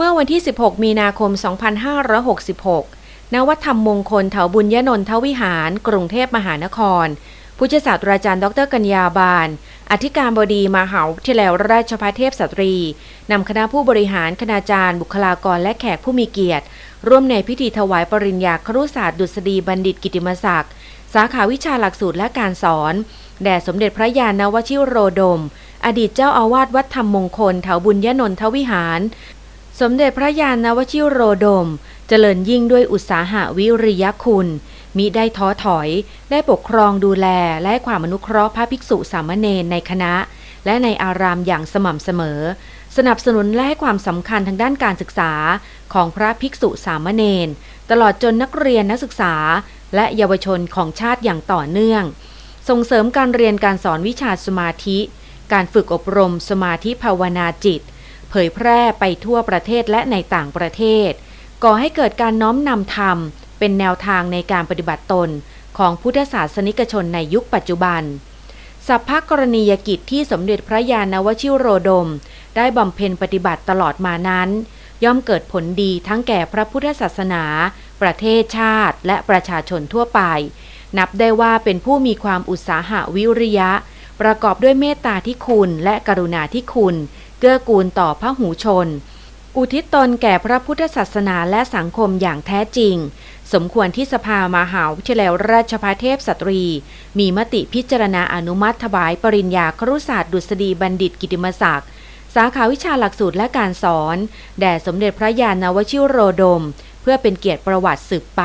เมื่อวันที่ 16 มีนาคม 2566 ณ วัดธรรมมงคลเถาบุญยนนทวิหาร กรุงเทพมหานครผู้ช่วยศาสตราจารย์ ดรกัญญาบาล อธิการบดีมหาวิทยาลัยราชภัฏเทพสตรี นำคณะผู้บริหาร คณาจารย์ บุคลากร และแขกผู้มีเกียรติ ร่วมในพิธีถวายปริญญาครุศาสตร์ดุษฎีบัณฑิตกิติมศักดิ์ สาขาวิชาหลักสูตรและการสอน แด่สมเด็จพระยาณวชิโรดมอดีตเจ้าอาวาสวัดธรรมมงคลเถาบุญยนนทวิหาร สมเด็จพระยาณวชิโรดม เจริญยิ่งด้วยอุตสาหะวิริยคุณ มิได้ท้อถอย ได้ปกครองดูแลและความอนุเคราะห์พระภิกษุสามเณรในคณะ และในอารามอย่างสม่ำเสมอ สนับสนุนและให้ความสำคัญทางด้านการศึกษาของพระภิกษุสามเณรตลอดจนนักเรียนนักศึกษา และเยาวชนของชาติอย่างต่อเนื่อง ส่งเสริมการเรียนการสอนวิชาสมาธิ การฝึกอบรมสมาธิภาวนาจิต เผยแพร่ไปทั่วประเทศและในต่างประเทศ ก่อให้เกิดการน้อมนำธรรม เป็นแนวทางในการปฏิบัติตน ของพุทธศาสนิกชนในยุคปัจจุบันสัพพกรณียกิจที่สมเด็จพระยาณวชิโรดม ได้บำเพ็ญปฏิบัติตลอดมานั้น ย่อมเกิดผลดีทั้งแก่พระพุทธศาสนา ประเทศชาติ และประชาชนทั่วไป นับได้ว่าเป็นผู้มีความอุตสาหะวิริยะ ประกอบด้วยเมตตาที่คุณและกรุณาที่คุณ เกื้อกูลต่อพระหูชน อุทิศตนแก่พระพุทธศาสนาและสังคมอย่างแท้จริง สมควรที่สภามหาวิทยาลัยราชภัฏเทพสตรี มีมติพิจารณาอนุมัติถวายปริญญาครุศาสตร์ดุษฎีบัณฑิตกิติมศักดิ์สาขาวิชาหลักสูตรและการสอน แด่สมเด็จพระยาณวชิโรดม เพื่อเป็นเกียรติประวัติสืบไป